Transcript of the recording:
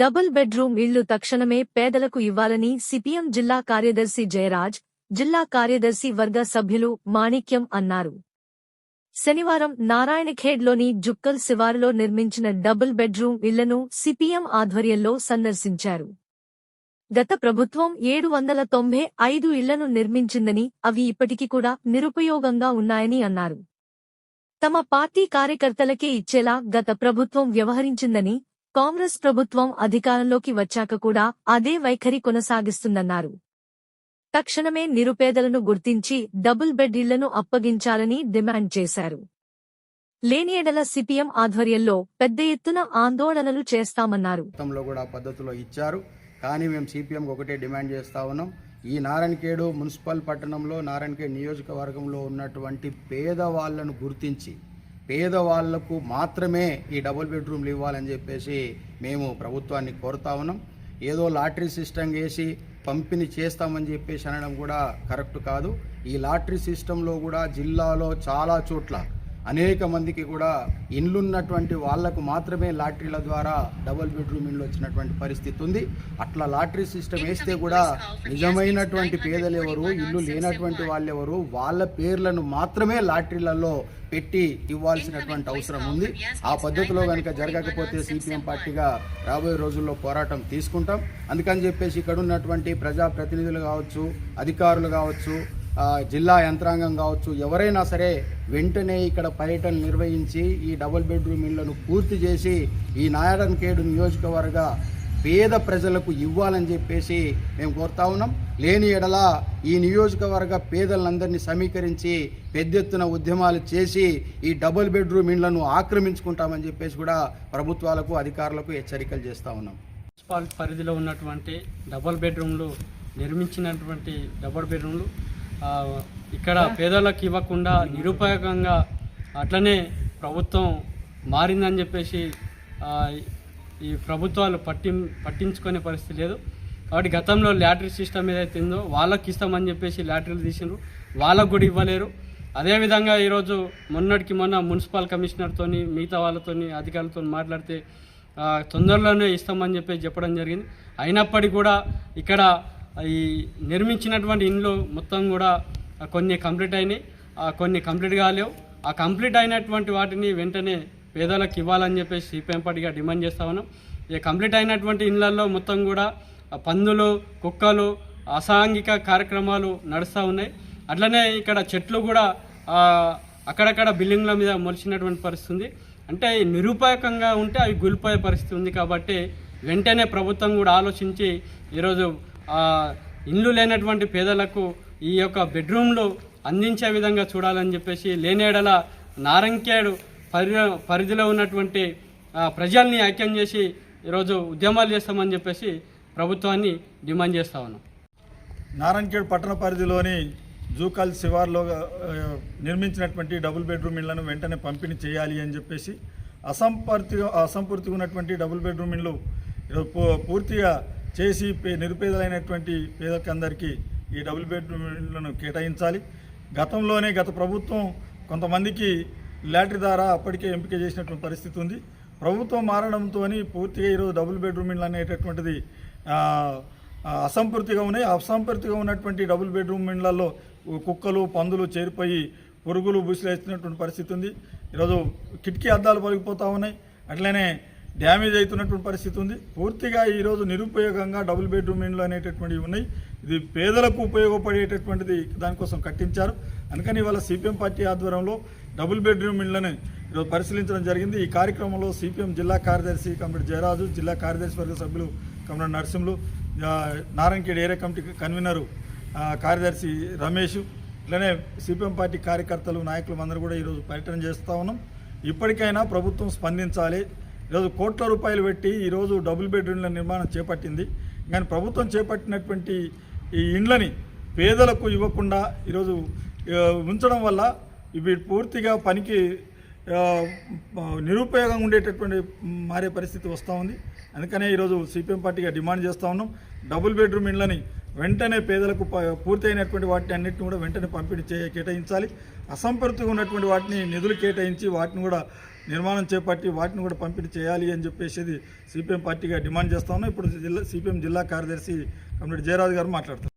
Double bedroom ఇళ్ళు తక్షణమే పేదలకు ఇవ్వాలని సిపిఎం జిల్లా కార్యదర్శి జయరాజ్ జిల్లా కార్యదర్శి వర్గ సభ్యులు మాణిక్యం అన్నారు. శనివారం నారాయణఖేడ్లోని జుక్కల్ శివారులో నిర్మించిన డబుల్ బెడ్రూమ్ ఇళ్ళను సిపిఎం ఆధ్వర్యంలో సందర్శించారు. గత ప్రభుత్వం ఏడు వందల తొంభై ఐదు ఇళ్ళను నిర్మించిందని అవి ఇప్పటికి కూడా నిరుపయోగంగా ఉన్నాయని అన్నారు. తమ పార్టీ కార్యకర్తలకే ఇచ్చేలా గత ప్రభుత్వం వ్యవహరించిందని కాంగ్రెస్ ప్రభుత్వం అధికారంలోకి వచ్చాక కూడా అదే వైఖరి కొనసాగిస్తుందన్నారు. తక్షణమే నిరుపేదలను గుర్తించి డబుల్ బెడ్ ఇళ్ళను అప్పగించాలని డిమాండ్ చేశారు. లేనియడల సిపిఎం ఆధ్వర్యంలో పెద్ద ఎత్తున ఆందోళనలు చేస్తామన్నారు. కూడా పద్ధతిలో ఇచ్చారు. కానీ మేము సిపిఎం ఒకటే డిమాండ్ చేస్తా ఉన్నాం. ఈ నారాయణఖేడు మున్సిపల్ పట్టణంలో నారాయణఖేడ్ నియోజకవర్గంలో ఉన్నటువంటి పేదవాళ్ళను గుర్తించి పేదవాళ్ళకు మాత్రమే ఈ డబుల్ బెడ్రూమ్లు ఇవ్వాలని చెప్పేసి మేము ప్రభుత్వాన్ని కోరుతా ఉన్నాం. ఏదో లాటరీ సిస్టమ్ వేసి పంపిణీ చేస్తామని చెప్పేసి అనడం కూడా కరెక్ట్ కాదు. ఈ లాటరీ సిస్టంలో కూడా జిల్లాలో చాలా చోట్ల అనేక మందికి కూడా ఇండ్లున్నటువంటి వాళ్ళకు మాత్రమే లాటరీల ద్వారా డబుల్ బెడ్రూమ్ ఇండ్లు వచ్చినటువంటి పరిస్థితి ఉంది. అట్లా లాటరీ సిస్టమ్ వేస్తే కూడా నిజమైనటువంటి పేదలు ఎవరు ఇల్లు లేనటువంటి వాళ్ళు ఎవరు వాళ్ళ పేర్లను మాత్రమే లాటరీలలో పెట్టి ఇవ్వాల్సినటువంటి అవసరం ఉంది. ఆ పద్ధతిలో కనుక జరగకపోతే సిపిఎం పార్టీగా రాబోయే రోజుల్లో పోరాటం తీసుకుంటాం. అందుకని చెప్పేసి ఇక్కడ ఉన్నటువంటి ప్రజాప్రతినిధులు కావచ్చు అధికారులు కావచ్చు జిల్లా యంత్రాంగం కావచ్చు ఎవరైనా సరే వెంటనే ఇక్కడ పర్యటన నిర్వహించి ఈ డబుల్ బెడ్రూమ్ ఇళ్ళను పూర్తి చేసి ఈ నారాయణఖేడు నియోజకవర్గ పేద ప్రజలకు ఇవ్వాలని చెప్పేసి మేము కోరుతా ఉన్నాం. లేని ఎడల ఈ నియోజకవర్గ పేదలందరినీ సమీకరించి పెద్ద ఎత్తున ఉద్యమాలు చేసి ఈ డబుల్ బెడ్రూమ్ ఇండ్లను ఆక్రమించుకుంటామని చెప్పేసి కూడా ప్రభుత్వాలకు అధికారులకు హెచ్చరికలు చేస్తా ఉన్నాం. మున్సిపాలిటీ పరిధిలో ఉన్నటువంటి డబుల్ బెడ్రూమ్లు నిర్మించినటువంటి డబుల్ బెడ్రూమ్లు ఇక్కడ పేదలకు ఇవ్వకుండా నిరుపయోగంగా అట్లనే ప్రభుత్వం మారిందని చెప్పేసి ఈ ప్రభుత్వాలు పట్టి పట్టించుకునే పరిస్థితి లేదు. కాబట్టి గతంలో లాటరీ సిస్టమ్ ఏదైతే ఉందో వాళ్ళకి ఇస్తామని చెప్పేసి లాటరీలు తీసిండ్రు. వాళ్ళకు కూడా ఇవ్వలేరు. అదేవిధంగా ఈరోజు మొన్నటికి మొన్న మున్సిపల్ కమిషనర్తోని మిగతా వాళ్ళతోని అధికారులతో మాట్లాడితే తొందరలోనే ఇస్తామని చెప్పేసి చెప్పడం జరిగింది. అయినప్పటికీ కూడా ఇక్కడ ఈ నిర్మించినటువంటి ఇండ్లు మొత్తం కూడా కొన్ని కంప్లీట్ అయినాయి. కొన్ని కంప్లీట్ కాలేవు. ఆ కంప్లీట్ అయినటువంటి వాటిని వెంటనే పేదలకు ఇవ్వాలని చెప్పేసి సిపిఎం పార్టీగా డిమాండ్ చేస్తా ఉన్నాం. ఈ కంప్లీట్ అయినటువంటి ఇండ్లలో మొత్తం కూడా పందులు కుక్కలు అసాంఘిక కార్యక్రమాలు నడుస్తూ ఉన్నాయి. అట్లనే ఇక్కడ చెట్లు కూడా అక్కడక్కడ బిల్డింగ్ల మీద మొలిచినటువంటి పరిస్థితి ఉంది. అంటే నిరూపకంగా ఉంటే అవి కూలిపోయే పరిస్థితి ఉంది కాబట్టి వెంటనే ప్రభుత్వం కూడా ఆలోచించి ఈరోజు ఇండ్లు ఇల్లు లేనటువంటి పేదలకు ఈ యొక్క బెడ్రూమ్లు అందించే విధంగా చూడాలని చెప్పేసి లేనేడల నారంకేడు పరి పరిధిలో ఉన్నటువంటి ప్రజల్ని ఐక్యం చేసి ఈరోజు ఉద్యమాలు చేస్తామని చెప్పేసి ప్రభుత్వాన్ని డిమాండ్ చేస్తా ఉన్నాం. నారాయణఖేడ్ పట్టణ పరిధిలోని జూకాల్ శివార్లో నిర్మించినటువంటి డబుల్ బెడ్రూమ్ ఇళ్ళను వెంటనే పంపిణీ చేయాలి అని చెప్పేసి అసంపూర్తి అసంపూర్తిగా ఉన్నటువంటి డబుల్ బెడ్రూమ్ ఇళ్ళు పూర్తిగా చేసి పే- నిరుపేదలైనటువంటి పేదలందరికీ ఈ డబుల్ బెడ్రూమ్ ఇళ్ళను కేటాయించాలి. గతంలోనే గత ప్రభుత్వం కొంతమందికి లాటరీ ద్వారా అప్పటికే ఎంపిక చేసినటువంటి పరిస్థితి ఉంది. ప్రభుత్వం మారడంతో పూర్తిగా ఈరోజు డబుల్ బెడ్రూమ్ ఇళ్ళు అనేటటువంటిది అసంపూర్తిగా ఉన్నాయి. అసంపూర్తిగా ఉన్నటువంటి డబుల్ బెడ్రూమ్ ఇండ్లలో కుక్కలు పందులు చేరిపోయి పురుగులు బుసిలేస్తున్నటువంటి పరిస్థితి ఉంది. ఈరోజు కిటికీ అద్దాలు పలిగిపోతూ ఉన్నాయి. అట్లనే డ్యామేజ్ అవుతున్నటువంటి పరిస్థితి ఉంది. పూర్తిగా ఈరోజు నిరుపయోగంగా డబుల్ బెడ్రూమ్ ఇండ్లు అనేటటువంటివి ఉన్నాయి. ఇది పేదలకు ఉపయోగపడేటటువంటిది దానికోసం కట్టించారు. అందుకని ఇవాళ సిపిఎం పార్టీ ఆధ్వర్యంలో డబుల్ బెడ్రూమ్ ఇండ్లను ఈరోజు పరిశీలించడం జరిగింది. ఈ కార్యక్రమంలో సిపిఎం జిల్లా కార్యదర్శి కమిటీ జయరాజు జిల్లా కార్యదర్శి వర్గ సభ్యులు కమిటీ నరసింహులు ఆ, నారాయణఖేడ్ ఏరియా కమిటీ కన్వీనరు కార్యదర్శి రమేష్ ఇట్లనే సిపిఎం పార్టీ కార్యకర్తలు నాయకులు అందరూ కూడా ఈరోజు పర్యటన చేస్తూ ఉన్నాం. ఇప్పటికైనా ప్రభుత్వం స్పందించాలి. ఈరోజు కోట్ల రూపాయలు పెట్టి ఈరోజు డబుల్ బెడ్రూమ్ల నిర్మాణం చేపట్టింది. కానీ ప్రభుత్వం చేపట్టినటువంటి ఈ ఇండ్లని పేదలకు ఇవ్వకుండా ఈరోజు ఉంచడం వల్ల ఇవి పూర్తిగా పనికి నిరుపయోగం ఉండేటటువంటి మారే పరిస్థితి వస్తూ ఉంది. అందుకనే ఈరోజు సిపిఎం పార్టీగా డిమాండ్ చేస్తూ ఉన్నాం. డబుల్ బెడ్రూమ్ ఇండ్లని వెంటనే పేదలకు ప- పూర్తయినటువంటి వాటిని అన్నింటిని కూడా వెంటనే పంపిణీ చే కేటాయించాలి. అసంపూర్తిగా ఉన్నటువంటి వాటిని నిధులు కేటాయించి వాటిని కూడా నిర్మాణం చేపట్టి వాటిని కూడా పంపిణీ చేయాలి అని చెప్పేసి సిపిఎం పార్టీగా డిమాండ్ చేస్తా ఉన్నాం. ఇప్పుడు జిల్లా సిపిఎం జిల్లా కార్యదర్శి కమిటీ జయరాజు గారు మాట్లాడతారు